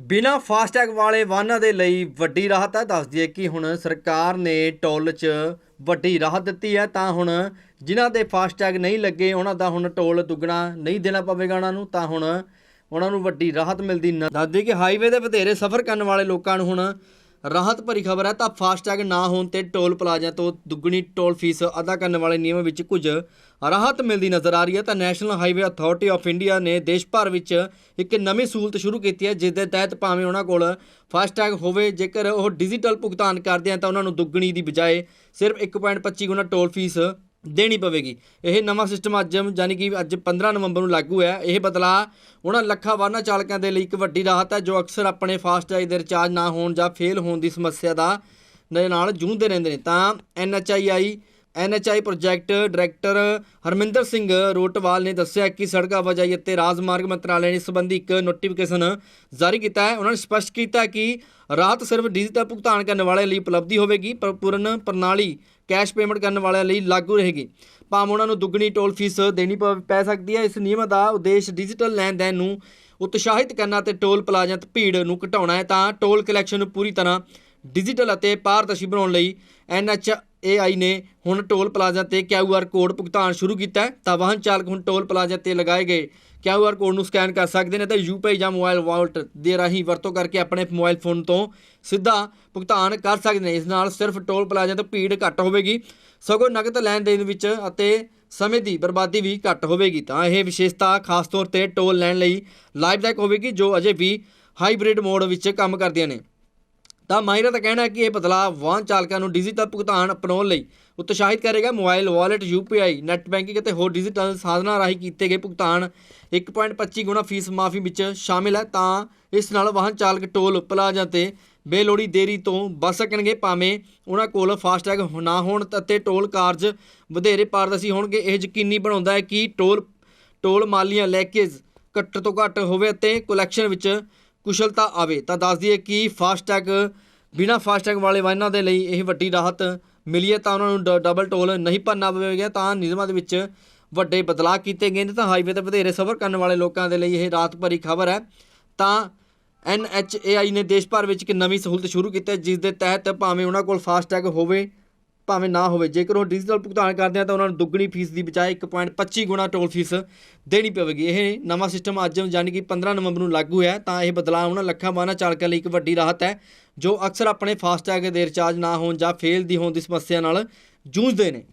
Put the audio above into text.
ਬਿਨਾ ਫਾਸਟੈਗ ਵਾਲੇ ਵਾਹਨਾਂ ਦੇ ਲਈ ਵੱਡੀ ਰਾਹਤ ਹੈ। ਦੱਸ ਦਈਏ ਕਿ ਹੁਣ ਸਰਕਾਰ ਨੇ ਟੋਲ 'ਚ ਵੱਡੀ ਰਾਹਤ ਦਿੱਤੀ ਹੈ। ਤਾਂ ਹੁਣ ਜਿਨ੍ਹਾਂ ਦੇ ਫਾਸਟੈਗ ਨਹੀਂ ਲੱਗੇ, ਉਹਨਾਂ ਦਾ ਹੁਣ ਟੋਲ ਦੁੱਗਣਾ ਨਹੀਂ ਦੇਣਾ ਪਵੇਗਾ ਉਹਨਾਂ ਨੂੰ। ਤਾਂ ਹੁਣ ਉਹਨਾਂ ਨੂੰ ਵੱਡੀ ਰਾਹਤ ਮਿਲਦੀ ਨ- ਦੱਸ ਕਿ ਹਾਈਵੇ ਦੇ ਵਧੇਰੇ ਸਫ਼ਰ ਕਰਨ ਵਾਲੇ ਲੋਕਾਂ ਨੂੰ ਹੁਣ ਰਾਹਤ ਭਰੀ ਖਬਰ ਹੈ ਤਾਂ ਫਾਸਟੈਗ ਨਾ ਹੋਣ ਤੇ ਟੋਲ ਪਲਾਜ਼ਾ ਤੋਂ ਦੁੱਗਣੀ ਟੋਲ ਫੀਸ ਅਦਾ ਕਰਨ ਵਾਲੇ ਨਿਯਮ ਵਿੱਚ ਕੁਝ ਰਾਹਤ ਮਿਲਦੀ ਨਜ਼ਰ ਆ ਰਹੀ ਹੈ ਤਾਂ national highway authority of India ਨੇ ਦੇਸ਼ ਭਰ ਵਿੱਚ ਇੱਕ ਨਵੀਂ ਸਹੂਲਤ ਸ਼ੁਰੂ ਕੀਤੀ ਹੈ, ਜਿਸ ਦੇ ਤਹਿਤ ਭਾਵੇਂ ਉਹਨਾਂ ਕੋਲ ਫਾਸਟੈਗ ਹੋਵੇ, ਜੇਕਰ ਉਹ ਡਿਜੀਟਲ ਭੁਗਤਾਨ ਕਰਦੇ ਹਨ ਤਾਂ ਉਹਨਾਂ ਨੂੰ ਦੁੱਗਣੀ ਦੀ ਬਜਾਏ ਸਿਰਫ 1.25 ਗੁਣਾ ਟੋਲ ਫੀਸ ਦੇਣੀ ਪਵੇਗੀ। ਇਹ ਨਵਾਂ ਸਿਸਟਮ ਅੱਜ ਯਾਨੀ ਕਿ ਅੱਜ 15 ਨਵੰਬਰ ਨੂੰ ਲਾਗੂ ਹੈ ਇਹ ਬਦਲਾਅ ਉਹਨਾਂ ਲੱਖਾਂ ਵਾਹਨਾਂ ਚਾਲਕਾਂ ਦੇ ਲਈ ਇੱਕ ਵੱਡੀ ਰਾਹਤ ਹੈ, ਜੋ ਅਕਸਰ ਆਪਣੇ ਫਾਸਟੈਗ ਦੇ ਰਿਚਾਰਜ ਨਾ ਹੋਣ ਜਾਂ ਫੇਲ ਹੋਣ ਦੀ ਸਮੱਸਿਆ ਦਾ ਦੇ ਨਾਲ ਜੂਝਦੇ ਰਹਿੰਦੇ ਨੇ। ਤਾਂ NHII NHI project director Harminder Singh Rotwal ਨੇ ਦੱਸਿਆ ਕਿ ਸੜਕ ਆਵਾਜਾਈ ਅਤੇ ਰਾਜਮਾਰਗ ਮੰਤਰਾਲੇ ਨੇ ਸੰਬੰਧੀ ਇੱਕ ਨੋਟੀਫਿਕੇਸ਼ਨ ਜਾਰੀ ਕੀਤਾ ਹੈ। ਉਹਨਾਂ ਨੇ ਸਪਸ਼ਟ ਕੀਤਾ ਕਿ ਰਾਹਤ ਸਿਰਫ ਡਿਜੀਟਲ ਭੁਗਤਾਨ ਕਰਨ ਵਾਲਿਆਂ ਲਈ ਉਪਲਬਧੀ ਹੋਵੇਗੀ, ਪਰ ਪੂਰਨ ਪ੍ਰਣਾਲੀ ਕੈਸ਼ ਪੇਮੈਂਟ ਕਰਨ ਵਾਲਿਆਂ ਲਈ ਲਾਗੂ ਰਹੇਗੀ। ਭਾਵੇਂ ਉਹਨਾਂ ਨੂੰ ਦੁੱਗਣੀ ਟੋਲ ਫੀਸ ਦੇਣੀ ਪੈ ਸਕਦੀ ਹੈ, ਇਸ ਨਿਯਮ ਦਾ ਉਦੇਸ਼ ਡਿਜੀਟਲ ਲੈਣ ਦੇਣ ਨੂੰ ਉਤਸ਼ਾਹਿਤ ਕਰਨਾ ਤੇ ਟੋਲ ਪਲਾਜ਼ਾ ਤੇ ਭੀੜ ਨੂੰ ਘਟਾਉਣਾ ਹੈ, ਤਾਂ ਟੋਲ ਕਲੈਕਸ਼ਨ ਨੂੰ ਪੂਰੀ ਤਰ੍ਹਾਂ ਡਿਜੀਟਲ ਅਤੇ ਪਾਰਦਰਸ਼ੀ ਬਣਾਉਣ ਲਈ ਐਨਐਚਏਆਈ ਨੇ ਹੁਣ ਟੋਲ ਪਲਾਜ਼ਾ ਤੇ ਕਿਊਆਰ ਕੋਡ ਭੁਗਤਾਨ ਸ਼ੁਰੂ ਕੀਤਾ ਹੈ। ਤਾਂ ਵਾਹਨ ਚਾਲਕ ਹੁਣ ਟੋਲ ਪਲਾਜ਼ਾ ਤੇ ਲਗਾਏ ਗਏ ਕਿਊਆਰ ਕੋਡ ਨੂੰ ਸਕੈਨ ਕਰ ਸਕਦੇ ਨੇ ਤੇ ਯੂਪੀਆਈ ਜਾਂ ਮੋਬਾਈਲ ਵਾਲਟ ਦੇ ਰਾਹੀਂ ਵਰਤੋਂ ਕਰਕੇ ਆਪਣੇ ਮੋਬਾਈਲ ਫੋਨ ਤੋਂ ਸਿੱਧਾ ਭੁਗਤਾਨ ਕਰ ਸਕਦੇ ਨੇ। ਇਸ ਨਾਲ ਸਿਰਫ ਟੋਲ ਪਲਾਜ਼ਾ ਤੇ ਭੀੜ ਘੱਟ ਹੋਵੇਗੀ, ਸਗੋਂ ਨਕਦ ਲੈਣ ਦੇਣ ਵਿੱਚ ਅਤੇ ਸਮੇਂ ਦੀ ਬਰਬਾਦੀ ਵੀ ਘੱਟ ਹੋਵੇਗੀ। ਤਾਂ ਇਹ ਵਿਸ਼ੇਸ਼ਤਾ ਖਾਸ ਤੌਰ ਤੇ ਟੋਲ ਲੈਣ ਲਈ ਲਾਭਦਾਇਕ ਹੋਵੇਗੀ, ਜੋ ਅਜੇ ਵੀ ਹਾਈਬ੍ਰਿਡ ਮੋਡ ਵਿੱਚ ਕੰਮ ਕਰਦੀਆਂ ਨੇ। ਤਾਂ ਮਾਹਿਰਾਂ ਦਾ ਕਹਿਣਾ ਹੈ ਕਿ ਇਹ ਬਦਲਾਅ ਵਾਹਨ ਚਾਲਕਾਂ ਨੂੰ ਡਿਜੀਟਲ ਭੁਗਤਾਨ ਅਪਣਾਉਣ ਲਈ ਉਤਸ਼ਾਹਿਤ ਕਰੇਗਾ। Mobile wallet, UPI, net banking ਅਤੇ ਹੋਰ ਡਿਜੀਟਲ ਸਾਧਨਾਂ ਰਾਹੀਂ ਕੀਤੇ ਗਏ ਭੁਗਤਾਨ 1.25 ਗੁਣਾ ਫੀਸ ਮਾਫੀ ਵਿੱਚ ਸ਼ਾਮਿਲ ਹੈ। ਤਾਂ ਇਸ ਨਾਲ ਵਾਹਨ ਚਾਲਕ ਟੋਲ ਪਲਾਜ਼ਾ ਤੇ ਬੇਲੋੜੀ ਦੇਰੀ ਤੋਂ ਬਚ ਸਕਣਗੇ। ਭਾਵੇਂ ਉਹਨਾਂ ਕੋਲ ਫਾਸਟੈਗ ਨਾ ਹੋਣ ਅਤੇ ਟੋਲ ਕਾਰਜ ਵਧੇਰੇ ਪਾਰਦਰਸ਼ੀ ਹੋਣਗੇ। ਇਹ ਯਕੀਨੀ ਬਣਾਉਂਦਾ ਹੈ ਕਿ ਟੋਲ ਟੋਲ ਮਾਲੀਆਂ ਲੈਕੇਜ਼ ਘੱਟ ਤੋਂ ਘੱਟ ਹੋਵੇ ਅਤੇ ਕਲੈਕਸ਼ਨ ਵਿੱਚ ਕੁਸ਼ਲਤਾ ਆਵੇ, ਤਾਂ ਦੱਸ ਦਈਏ ਕਿ ਫਾਸਟੈਗ, ਬਿਨਾ ਫਾਸਟੈਗ ਵਾਲੇ ਵਾਹਨਾਂ ਦੇ ਲਈ ਇਹ ਵੱਡੀ ਰਾਹਤ ਮਿਲੀ ਹੈ, ਤਾਂ ਉਹਨਾਂ ਨੂੰ ਡ- ਡਬਲ ਟੋਲ ਨਹੀਂ ਭਰਨਾ ਪਵੇਗਾ, ਤਾਂ ਨਿਯਮਾਂ ਦੇ ਵਿੱਚ ਵੱਡੇ ਬਦਲਾਅ ਕੀਤੇ ਗਏ ਨੇ, ਤਾਂ ਹਾਈਵੇ ਤੇ ਵਧੇਰੇ ਸਫ਼ਰ ਕਰਨ ਵਾਲੇ ਲੋਕਾਂ ਦੇ ਲਈ ਇਹ ਰਾਤ ਭਰੀ ਖਬਰ ਹੈ। ਤਾਂ ਐਨਐਚਏਆਈ ਨੇ ਦੇਸ਼ ਭਰ ਵਿੱਚ ਇੱਕ ਨਵੀਂ ਸਹੂਲਤ ਸ਼ੁਰੂ ਕੀਤੀ ਹੈ, ਜਿਸ ਦੇ ਤਹਿਤ ਭਾਵੇਂ ਉਹਨਾਂ ਕੋਲ ਫਾਸਟੈਗ ਹੋਵੇ ਭਾਵੇਂ ਨਾ ਹੋਵੇ, ਜੇਕਰ ਉਹ ਡਿਜੀਟਲ ਭੁਗਤਾਨ ਕਰਦੇ ਆ ਤਾਂ ਉਹਨਾਂ ਨੂੰ ਦੁੱਗਣੀ ਫੀਸ ਦੀ ਬਜਾਏ 1.25 ਗੁਣਾ ਟੋਲ ਫੀਸ ਦੇਣੀ ਪਵੇਗੀ। ਇਹ ਨਵਾਂ ਸਿਸਟਮ ਅੱਜ ਯਾਨੀ ਕਿ 15 ਨਵੰਬਰ ਨੂੰ ਲਾਗੂ ਹੈ, ਤਾਂ ਇਹ ਬਦਲਾਅ ਉਹਨਾਂ ਲੱਖਾਂ ਵਾਹਨਾਂ ਚਾਲਕਾਂ ਲਈ ਇੱਕ ਵੱਡੀ ਰਾਹਤ ਹੈ, ਜੋ ਅਕਸਰ ਆਪਣੇ ਫਾਸਟੈਗ ਦੇ ਰਿਚਾਰਜ ਨਾ ਹੋਣ ਜਾਂ ਫੇਲ ਦੀ ਹੋਣ ਦੀ ਸਮੱਸਿਆ ਨਾਲ ਜੂਝਦੇ ਨੇ।